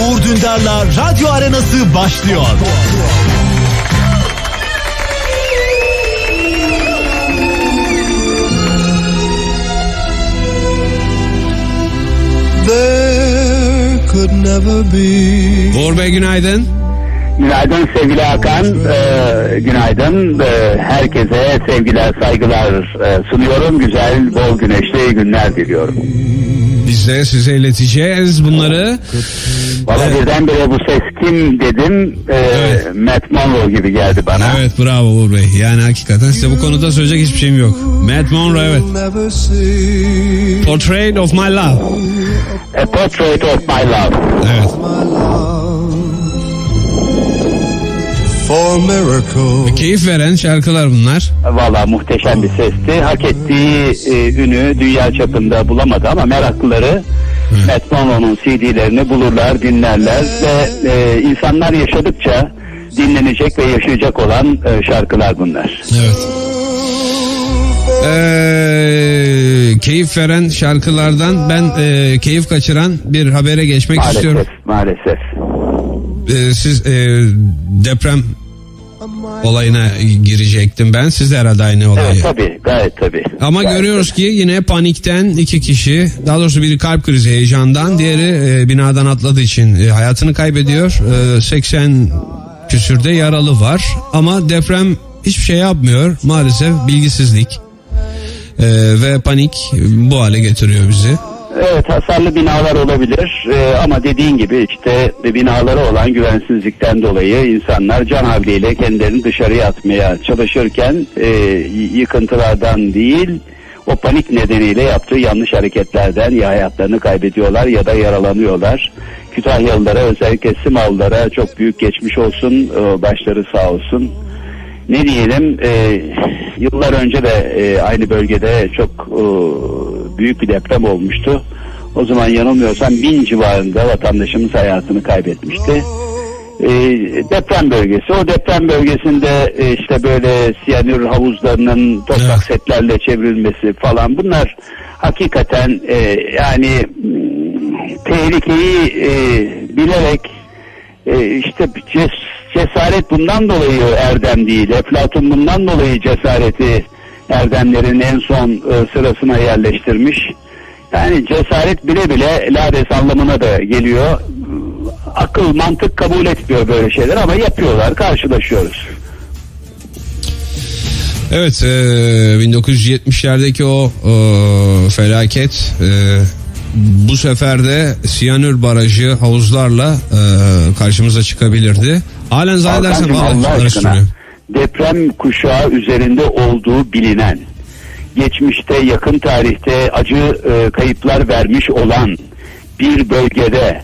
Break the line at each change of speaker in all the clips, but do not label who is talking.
Uğur Dündar'la Radyo Arenası başlıyor.
There could never be
Uğur Bey günaydın.
Günaydın sevgili Hakan, Ee, günaydın. Ee, herkese sevgiler, saygılar e, sunuyorum. Güzel, bol güneşli günler diliyorum.
Biz de size ileteceğiz bunları.
Valla birdenbire bu ses kim dedim, ee,
Evet.
Matt Monroe gibi geldi bana.
Evet bravo Uğur Bey. Yani hakikaten size bu konuda söyleyecek hiçbir şeyim yok. Matt Monroe evet. Portrait of my love.
A Portrait of My Love.
Evet. Keyif veren şarkılar bunlar.
Valla muhteşem bir sesti. Hak ettiği e, ünü dünya çapında bulamadı ama meraklıları Matt Monroe'nun CD'lerini bulurlar, dinlerler ve e, insanlar yaşadıkça dinlenecek ve yaşayacak olan e, şarkılar bunlar.
Evet. Ee, keyif veren şarkılardan ben e, keyif kaçıran bir habere geçmek istiyorum.
Maalesef, maalesef.
Ee, siz e, deprem olayına girecektim ben. Siz de herhalde aynı olayı.
Evet tabii, gayet tabii.
Ama
Gayet
görüyoruz ki yine panikten iki kişi daha doğrusu biri kalp krizi heyecandan diğeri e, binadan atladığı için e, hayatını kaybediyor. E, 80 küsürde yaralı var ama deprem hiçbir şey yapmıyor maalesef bilgisizlik E, ve panik bu hale getiriyor bizi.
Evet hasarlı binalar olabilir Ee, ama dediğin gibi işte binaları olan güvensizlikten dolayı insanlar can havliyle kendilerini dışarıya atmaya çalışırken e, yıkıntılardan değil o panik nedeniyle yaptığı yanlış hareketlerden ya hayatlarını kaybediyorlar ya da yaralanıyorlar. Kütahyalılara özellikle Simavlılara çok büyük geçmiş olsun e, başları sağ olsun. Ne diyelim e, yıllar önce de e, aynı bölgede çok e, büyük bir deprem olmuştu. O zaman yanılmıyorsam bin civarında vatandaşımız hayatını kaybetmişti. E, deprem bölgesi. O deprem bölgesinde e, işte böyle siyanür havuzlarının toprak setlerle çevrilmesi falan bunlar hakikaten e, yani mm, tehlikeyi e, bilerek e, işte ces- cesaret bundan dolayı erdem değil. Eflatun bundan dolayı cesareti erdemlerin en son e, sırasına yerleştirmiş. Yani cesaret bile bile lades anlamına da geliyor. Akıl, mantık kabul etmiyor böyle şeyler ama yapıyorlar, karşılaşıyoruz.
Evet e, 1970'lerdeki o e, felaket e, bu sefer de Siyanür Barajı havuzlarla e, karşımıza çıkabilirdi. Halen zannedersem
Allah aşkına
sürüyor.
Deprem kuşağı üzerinde olduğu bilinen, geçmişte yakın tarihte acı e, kayıplar vermiş olan bir bölgede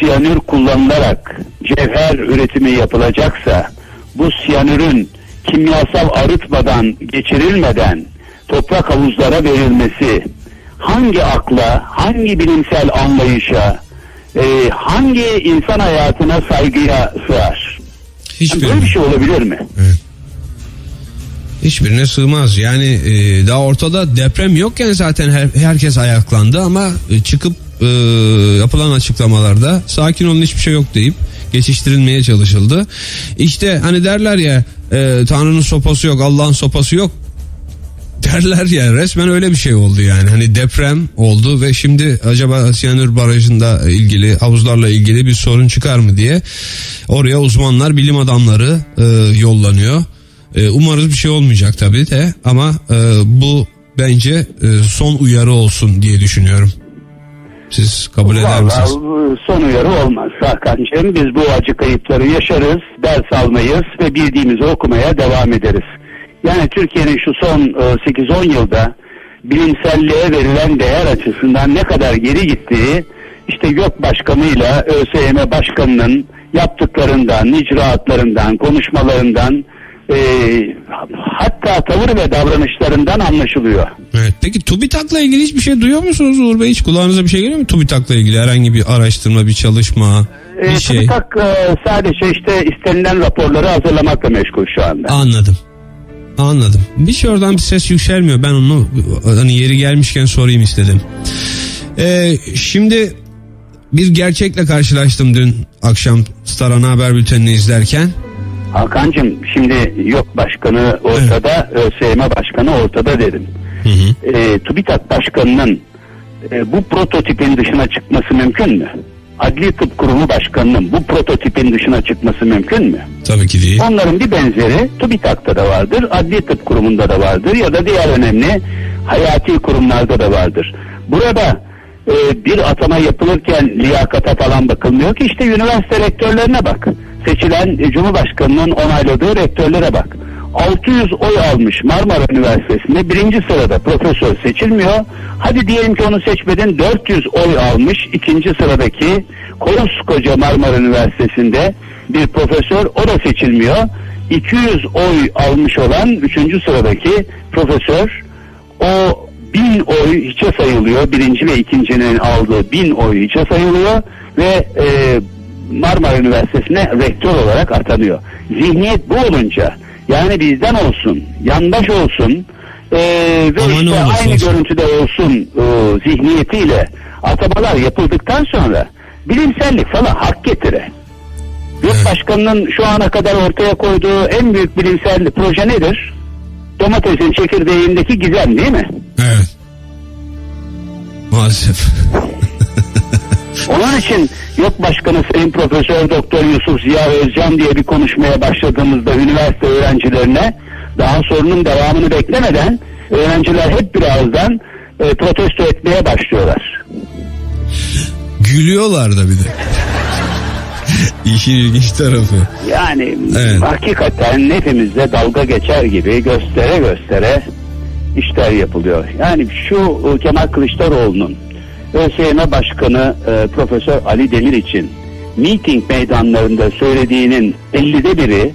siyanür kullanılarak cevher üretimi yapılacaksa bu siyanürün kimyasal arıtmadan geçirilmeden toprak havuzlara verilmesi hangi akla, hangi bilimsel anlayışa, e, hangi insan hayatına saygıya sığar?
Hiçbirine,
Böyle bir şey olabilir mi?
Hiçbirine sığmaz. Yani e, daha ortada deprem yokken zaten her, herkes ayaklandı ama e, çıkıp e, yapılan açıklamalarda sakin olun hiçbir şey yok deyip geçiştirilmeye çalışıldı. İşte hani derler ya e, Tanrı'nın sopası yok Allah'ın sopası yok derler ya resmen öyle bir şey oldu yani. Hani deprem oldu ve şimdi acaba Siyanür Barajı'nda ilgili havuzlarla ilgili bir sorun çıkar mı diye oraya uzmanlar bilim adamları e, yollanıyor. E, umarız bir şey olmayacak tabii de ama e, bu bence e, son uyarı olsun diye düşünüyorum. Siz kabul eder misiniz?
Vallahi son uyarı olmaz Hakan'cığım. Biz bu acı kayıpları yaşarız, ders almayız ve bildiğimizi okumaya devam ederiz. Yani Türkiye'nin şu son e, 8-10 yılda bilimselliğe verilen değer açısından ne kadar geri gittiği işte YÖK Başkanı'yla ÖSYM Başkanı'nın yaptıklarından, icraatlarından, konuşmalarından e, hatta tavır ve davranışlarından anlaşılıyor.
Evet. Peki TÜBİTAK'la ilgili hiçbir şey duyuyor musunuz Uğur Bey? Hiç kulağınıza bir şey geliyor mu TÜBİTAK'la ilgili? Herhangi bir araştırma, bir çalışma,
E,
bir şey.
TÜBİTAK e, sadece işte istenilen raporları hazırlamakla meşgul şu anda.
Anladım. Anladım. Bir şey oradan bir ses yükselmiyor. Ben onu hani yeri gelmişken sorayım istedim. Ee, şimdi bir gerçekle karşılaştım dün akşam Star Ana Haber Bülteni'ni izlerken.
Hakan'cığım şimdi yok başkanı ortada, ÖSYM başkanı ortada dedim. E, TÜBİTAK başkanının e, bu prototipin dışına çıkması mümkün mü? Adli Tıp Kurumu başkanının bu prototipin dışına çıkması mümkün mü?
Tabii ki değil.
Onların bir benzeri TÜBİTAK'ta da vardır, Adli Tıp Kurumu'nda da vardır ya da diğer önemli hayati kurumlarda da vardır. Burada e, bir atama yapılırken liyakata falan bakılmıyor ki işte üniversite rektörlerine bak. Seçilen e, Cumhurbaşkanı'nın onayladığı rektörlere bak. 600 oy almış Marmara Üniversitesi'nde birinci sırada profesör seçilmiyor. Hadi diyelim ki onu seçmedin 400 oy almış ikinci sıradaki koskoca Marmara Üniversitesi'nde bir profesör o da seçilmiyor. 200 oy almış olan üçüncü sıradaki profesör o bin oy hiçe sayılıyor. Birinci ve ikincinin aldığı bin oy hiçe sayılıyor ve e, Marmara Üniversitesi'ne rektör olarak atanıyor. Zihniyet bu olunca yani bizden olsun, yandaş olsun e, ve işte aynı
olsun.
görüntüde olsun e, zihniyetiyle atamalar yapıldıktan sonra bilimsellik falan hak getire. Yurt. Başkanı'nın şu ana kadar ortaya koyduğu en büyük bilimsel proje nedir? Domatesin çekirdeğindeki gizem değil mi?
Evet. Maalesef.
Onun için yok başkanı Sayın Profesör Doktor Yusuf Ziya Özcan diye bir konuşmaya başladığımızda üniversite öğrencilerine daha sorunun devamını beklemeden öğrenciler hep birazdan e, protesto etmeye başlıyorlar.
Gülüyorlar da bir de. İşin ilginç tarafı.
Yani
Evet.
hakikaten hepimizde dalga geçer gibi göstere göstere işler yapılıyor. Yani şu e, Kemal Kılıçdaroğlu'nun ÖSYM Başkanı e, Profesör Ali Demir için miting meydanlarında söylediğinin 50'de biri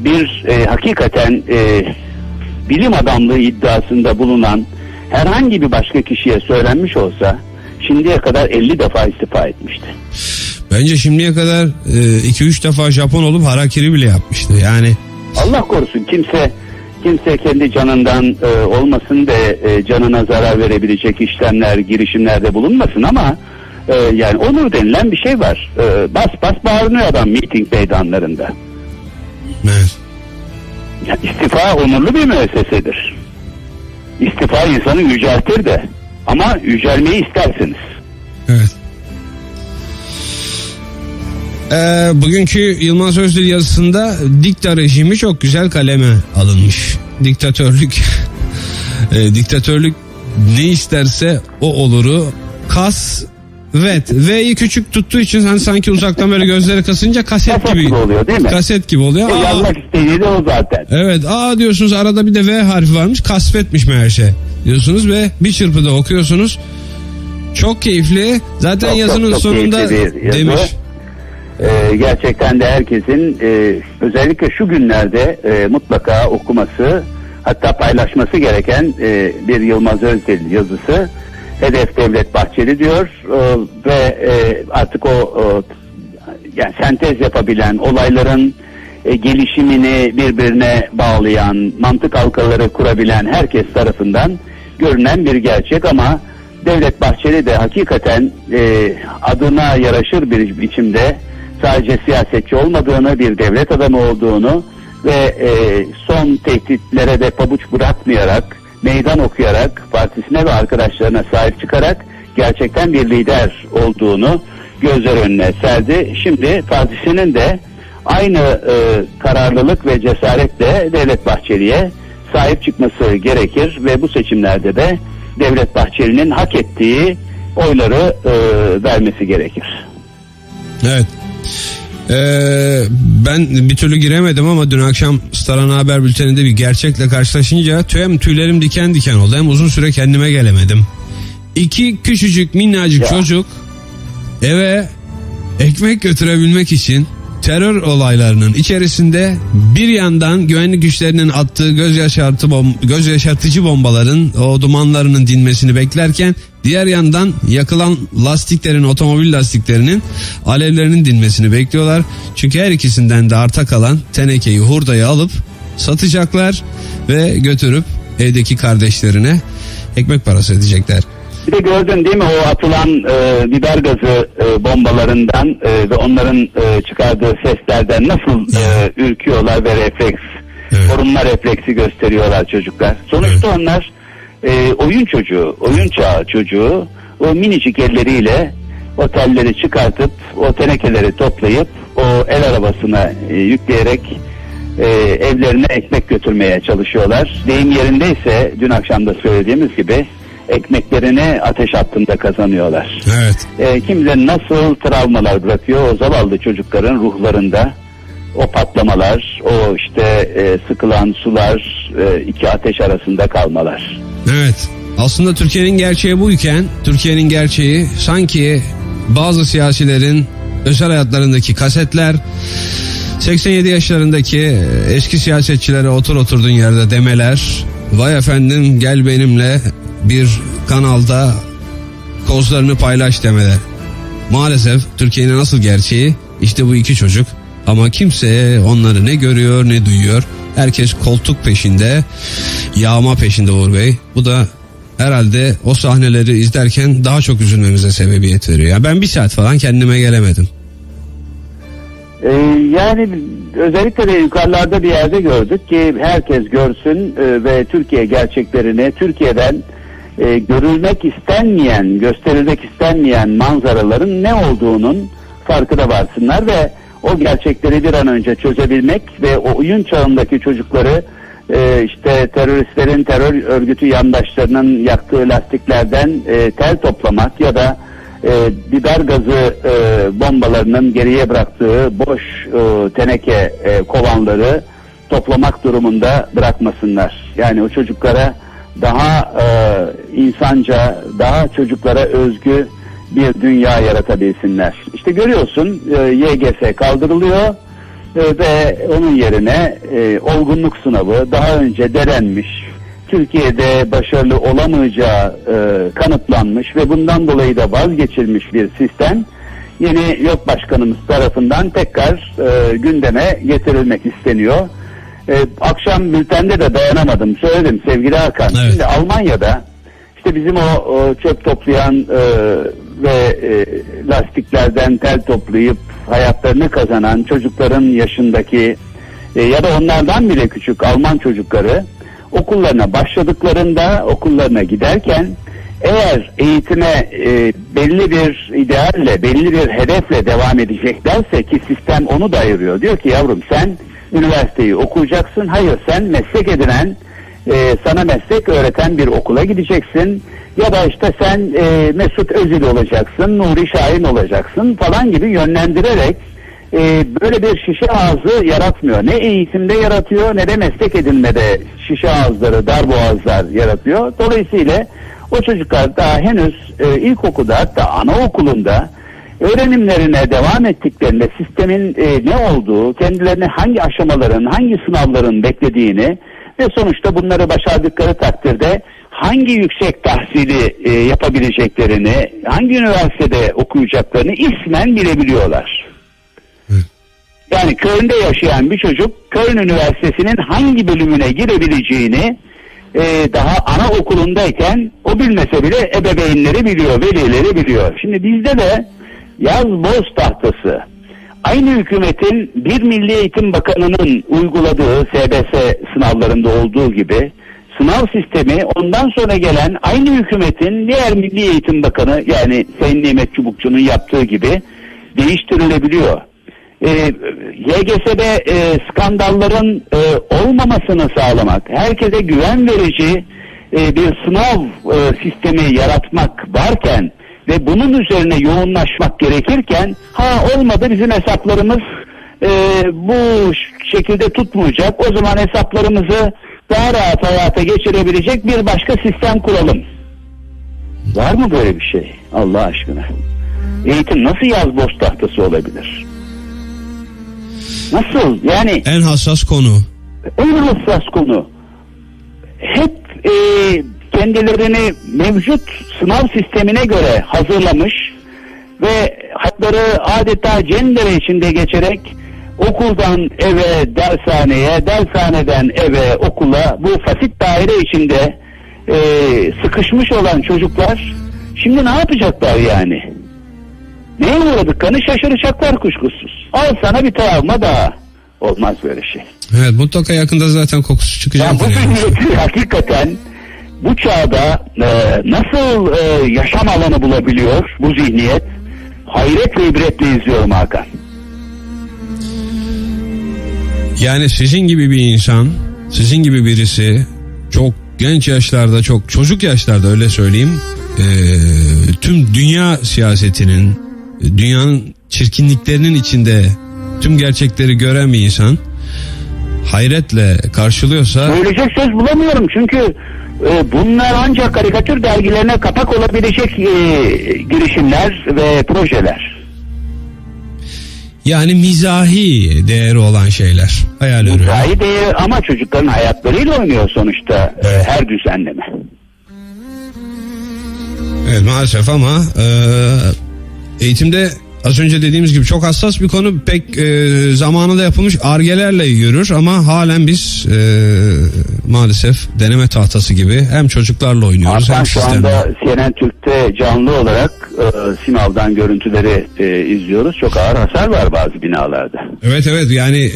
bir e, hakikaten e, bilim adamlığı iddiasında bulunan herhangi bir başka kişiye söylenmiş olsa şimdiye kadar 50 defa istifa etmişti.
Bence şimdiye kadar 2-3 defa Japon olup harakiri bile yapmıştı. Yani
Allah korusun kimse kimse kendi canından e, olmasın ve e, canına zarar verebilecek işlemler, girişimlerde bulunmasın ama e, yani onur denilen bir şey var. E, bas bas bağırıyor adam miting meydanlarında.
evet.
Ya, istifa onurlu bir müessesedir. İstifa insanı yüceltir de ama yücelmeyi istersiniz.
Ee, bugünkü Yılmaz Özdil yazısında dikta rejimi çok güzel kaleme alınmış. Diktatörlük e, diktatörlük ne isterse o oluru kas vet V'yi küçük tuttuğu için hani sanki uzaktan böyle gözleri kasınca kaset
Kaset
gibi
gibi oluyor değil mi?
kaset gibi oluyor.
E,
Aa,
yazmak istediği de o zaten.
Evet aa diyorsunuz arada bir de V harfi varmış kasvetmiş meğer şey diyorsunuz ve bir çırpıda okuyorsunuz. Çok keyifli. Zaten
Çok,
yazının
çok, çok
sonunda
yazı.
demiş.
Ee, gerçekten de herkesin e, özellikle şu günlerde e, mutlaka okuması hatta paylaşması gereken e, bir Yılmaz Özdil yazısı. Hedef Devlet Bahçeli diyor e, ve e, artık o, o yani sentez yapabilen olayların e, gelişimini birbirine bağlayan mantık halkaları kurabilen herkes tarafından görünen bir gerçek ama Devlet Bahçeli de hakikaten e, adına yaraşır bir biçimde sadece siyasetçi olmadığını, bir devlet adamı olduğunu ve e, son tehditlere de pabuç bırakmayarak, meydan okuyarak, partisine ve arkadaşlarına sahip çıkarak gerçekten bir lider olduğunu gözler önüne serdi. Şimdi partisinin de aynı e, kararlılık ve cesaretle Devlet Bahçeli'ye sahip çıkması gerekir ve bu seçimlerde de Devlet Bahçeli'nin hak ettiği oyları e, vermesi gerekir.
Evet. Ee, ben bir türlü giremedim ama dün akşam Star Ana Haber Bülteni'nde bir gerçekle karşılaşınca tüyem tüylerim diken diken oldu. Hem uzun süre kendime gelemedim. İki küçücük minnacık
Ya.
çocuk eve ekmek götürebilmek için terör olaylarının içerisinde bir yandan güvenlik güçlerinin attığı göz yaşartı bom göz yaşartıcı bombaların o dumanlarının dinmesini beklerken diğer yandan yakılan lastiklerin otomobil lastiklerinin alevlerinin dinmesini bekliyorlar. Çünkü her ikisinden de arta kalan tenekeyi hurdayı alıp satacaklar ve götürüp evdeki kardeşlerine ekmek parası edecekler.
Bir de gördün değil mi o atılan e, biber gazı e, bombalarından e, ve onların e, çıkardığı seslerden nasıl e, ürküyorlar ve refleks,
Evet.
korunma refleksi gösteriyorlar çocuklar. Sonuçta onlar e, oyun çocuğu, oyun çağı çocuğu o minicik elleriyle o telleri çıkartıp o tenekeleri toplayıp o el arabasına e, yükleyerek e, evlerine ekmek götürmeye çalışıyorlar. Deyim yerindeyse dün akşam da söylediğimiz gibi ekmeklerini ateş hattında kazanıyorlar.
Evet.
E, kim bilir nasıl travmalar bırakıyor o zavallı çocukların ruhlarında o patlamalar, o işte e, sıkılan sular, e, iki ateş arasında kalmalar.
Evet. Aslında Türkiye'nin gerçeği buyken Türkiye'nin gerçeği sanki bazı siyasilerin özel hayatlarındaki kasetler 87 yaşlarındaki eski siyasetçilere otur oturduğun yerde demeler vay efendim gel benimle bir kanalda kozlarını paylaş demeler. Maalesef Türkiye'nin nasıl gerçeği işte bu iki çocuk ama kimse onları ne görüyor ne duyuyor. Herkes koltuk peşinde, yağma peşinde Uğur Bey. Bu da herhalde o sahneleri izlerken daha çok üzülmemize sebebiyet veriyor. Ya ben bir saat falan kendime gelemedim.
E, yani özellikle de yukarılarda bir yerde gördük ki herkes görsün e, ve Türkiye gerçeklerini Türkiye'den e, görülmek istenmeyen, gösterilmek istenmeyen manzaraların ne olduğunun farkına varsınlar ve o gerçekleri bir an önce çözebilmek ve o oyun çağındaki çocukları e, işte teröristlerin terör örgütü yandaşlarının yaktığı lastiklerden e, tel toplamak ya da e, biber gazı e, bombalarının geriye bıraktığı boş e, teneke e, kovanları toplamak durumunda bırakmasınlar. Yani o çocuklara daha e, insanca, daha çocuklara özgü bir dünya yaratabilsinler. İşte görüyorsun e, YGS kaldırılıyor e, ve onun yerine e, olgunluk sınavı daha önce denenmiş, Türkiye'de başarılı olamayacağı e, kanıtlanmış ve bundan dolayı da vazgeçilmiş bir sistem yeni YÖK Başkanımız tarafından tekrar e, gündeme getirilmek isteniyor. E, akşam bültende de dayanamadım söyledim sevgili Hakan.
Evet.
Şimdi Almanya'da işte bizim o, o çöp toplayan e, ve e, lastiklerden tel toplayıp hayatlarını kazanan çocukların yaşındaki e, ya da onlardan bile küçük Alman çocukları okullarına başladıklarında okullarına giderken eğer eğitime e, belli bir idealle, belli bir hedefle devam edeceklerse ki sistem onu da ayırıyor. Diyor ki yavrum sen üniversiteyi okuyacaksın. Hayır sen meslek edinen, e, sana meslek öğreten bir okula gideceksin. Ya da işte sen e, Mesut Özil olacaksın, Nuri Şahin olacaksın falan gibi yönlendirerek e, böyle bir şişe ağzı yaratmıyor. Ne eğitimde yaratıyor ne de meslek edinmede şişe ağızları, dar boğazlar yaratıyor. Dolayısıyla o çocuklar daha henüz e, ilkokulda hatta anaokulunda öğrenimlerine devam ettiklerinde sistemin e, ne olduğu, kendilerini hangi aşamaların, hangi sınavların beklediğini ve sonuçta bunları başardıkları takdirde hangi yüksek tahsili e, yapabileceklerini, hangi üniversitede okuyacaklarını ismen bilebiliyorlar. Yani Köln'de yaşayan bir çocuk Köln Üniversitesi'nin hangi bölümüne girebileceğini e, daha anaokulundayken o bilmese bile ebeveynleri biliyor, velileri biliyor. Şimdi bizde de yaz boz tahtası aynı hükümetin bir Milli Eğitim Bakanı'nın uyguladığı SBS sınavlarında olduğu gibi sınav sistemi ondan sonra gelen aynı hükümetin diğer Milli Eğitim Bakanı yani Sayın Nimet Çubukçu'nun yaptığı gibi değiştirilebiliyor. E, YGS'de e, skandalların e, olmamasını sağlamak, herkese güven verici e, bir sınav e, sistemi yaratmak varken ve bunun üzerine yoğunlaşmak gerekirken ha olmadı bizim hesaplarımız e, bu şekilde tutmayacak o zaman hesaplarımızı daha rahat hayata geçirebilecek bir başka sistem kuralım. Var mı böyle bir şey Allah aşkına? Eğitim nasıl yaz boş tahtası olabilir? Nasıl? Yani
En hassas konu.
en hassas konu. Hep e, kendilerini mevcut sınav sistemine göre hazırlamış ve hatları adeta cendere içinde geçerek okuldan eve, dershaneye, dershaneden eve, okula bu fasit daire içinde e, sıkışmış olan çocuklar Şimdi ne yapacaklar yani? Neye uğradıklarını şaşıracaklar kuşkusuz. Al sana bir travma daha. Olmaz böyle şey.
Evet mutlaka yakında zaten kokusu
Yani
çıkacaktır.
bu
yani.
hakikaten bu çağda e, nasıl e, yaşam alanı bulabiliyor bu zihniyet? Hayretle ibretle izliyorum Hakan.
Yani sizin gibi bir insan, sizin gibi birisi çok genç yaşlarda, çok çocuk yaşlarda öyle söyleyeyim. eee, tüm dünya siyasetinin, dünyanın çirkinliklerinin içinde tüm gerçekleri gören bir insan hayretle karşılıyorsa
Söyleyecek söz bulamıyorum çünkü e, bunlar ancak karikatür dergilerine kapak olabilecek e, girişimler ve projeler.
yani mizahi değeri olan şeyler. Hayal ürünü.
Gayi değeri ama çocukların hayatlarıyla oynuyor sonuçta e, her düzenleme.
Evet maalesef ama e, eğitimde az önce dediğimiz gibi çok hassas bir konu pek e, zamanında yapılmış argelerle yürür ama halen biz e, maalesef deneme tahtası gibi hem çocuklarla oynuyoruz
Hakan
hem
şu
sistemle.
anda CNN Türk'te canlı olarak e, Simav'dan görüntüleri e, izliyoruz. Çok ağır hasar var bazı binalarda.
Evet evet yani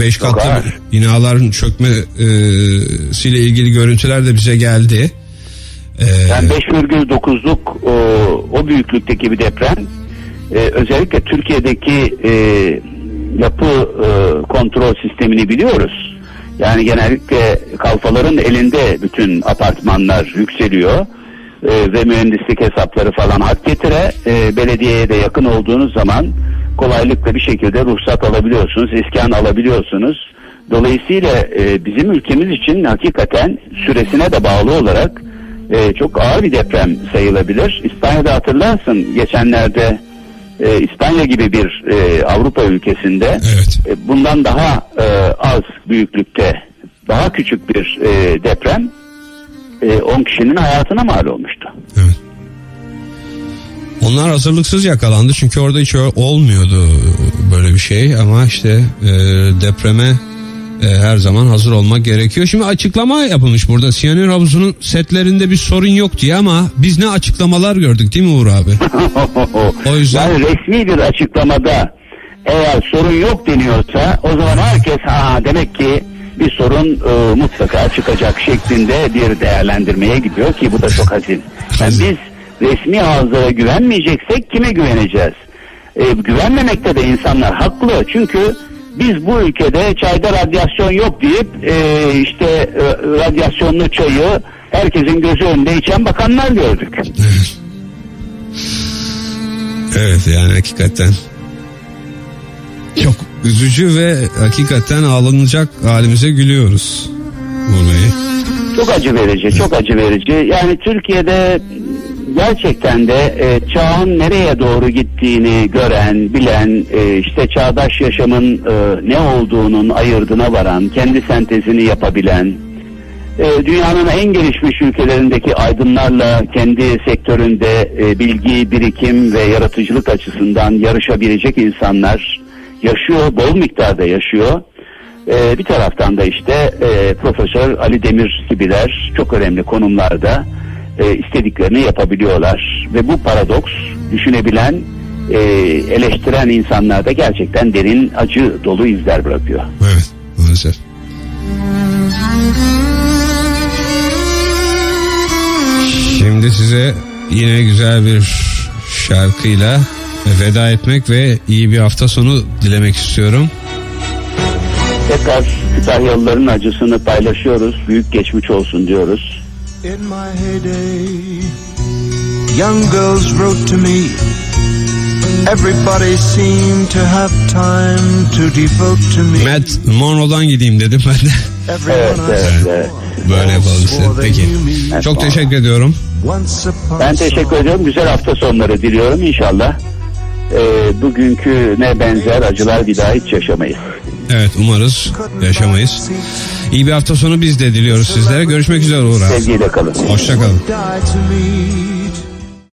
5
Çok
katlı
ağır.
binaların çökmesiyle ilgili görüntüler de bize geldi. E,
Yani 5,9'luk o, o büyüklükteki bir deprem e, özellikle Türkiye'deki e, yapı e, kontrol sistemini biliyoruz. Yani genellikle kalfaların elinde bütün apartmanlar yükseliyor e, ve mühendislik hesapları falan hak getire e, belediyeye de yakın olduğunuz zaman kolaylıkla bir şekilde ruhsat alabiliyorsunuz, iskan alabiliyorsunuz. Dolayısıyla e, bizim ülkemiz için hakikaten süresine de bağlı olarak e, çok ağır bir deprem sayılabilir. İspanya'da hatırlarsın geçenlerde e, İspanya gibi bir e, Avrupa ülkesinde
Evet.
e, bundan daha e, az büyüklükte daha küçük bir e, deprem e, 10 kişinin hayatına mal olmuştu.
Evet. Onlar hazırlıksız yakalandı çünkü orada hiç olmuyordu böyle bir şey ama işte e, depreme e, her zaman hazır olmak gerekiyor. Şimdi açıklama yapılmış burada siyanür havuzunun setlerinde bir sorun yok diye ama biz ne açıklamalar gördük değil mi Uğur abi? O yüzden-
yani resmi bir açıklamada eğer sorun yok deniyorsa o zaman herkes ha demek ki bir sorun e, mutlaka çıkacak şeklinde bir değerlendirmeye gidiyor ki bu da çok hazin. Yani biz resmi ağızlara güvenmeyeceksek kime güveneceğiz? E, güvenmemekte de insanlar haklı çünkü biz bu ülkede çayda radyasyon yok deyip e, işte e, radyasyonlu çayı herkesin gözü önünde içen bakanlar gördük.
Evet yani hakikaten çok üzücü ve hakikaten ağlanacak halimize gülüyoruz Bey.
Çok acı verici, çok acı verici. Yani Türkiye'de gerçekten de e, çağın nereye doğru gittiğini gören, bilen, e, işte çağdaş yaşamın e, ne olduğunun ayırdına varan, kendi sentezini yapabilen, e, dünyanın en gelişmiş ülkelerindeki aydınlarla kendi sektöründe e, bilgi, birikim ve yaratıcılık açısından yarışabilecek insanlar yaşıyor, bol miktarda yaşıyor. E, bir taraftan da işte e, Profesör Ali Demir gibiler çok önemli konumlarda e, istediklerini yapabiliyorlar. Ve bu paradoks düşünebilen, e, eleştiren insanlarda gerçekten derin acı dolu izler bırakıyor.
Evet maalesef. Şimdi size yine güzel bir şarkıyla veda etmek ve iyi bir hafta sonu dilemek istiyorum.
Tekrar Kütahyalıların acısını paylaşıyoruz. Büyük geçmiş olsun diyoruz.
In my heyday, young girls wrote to me. Everybody seemed to have time to devote to me.
Matt Monroe'dan gideyim dedim ben de.
Evet, evet, evet.
Böyle yapalım Peki.
me
Çok teşekkür ediyorum.
Ben teşekkür ediyorum. Güzel hafta sonları diliyorum inşallah. Ee, bugünkü ne benzer acılar bir daha hiç yaşamayız.
Evet umarız yaşamayız. İyi bir hafta sonu biz de diliyoruz sizlere. Görüşmek üzere Uğur abi.
Sevgiyle kalın.
Hoşçakalın.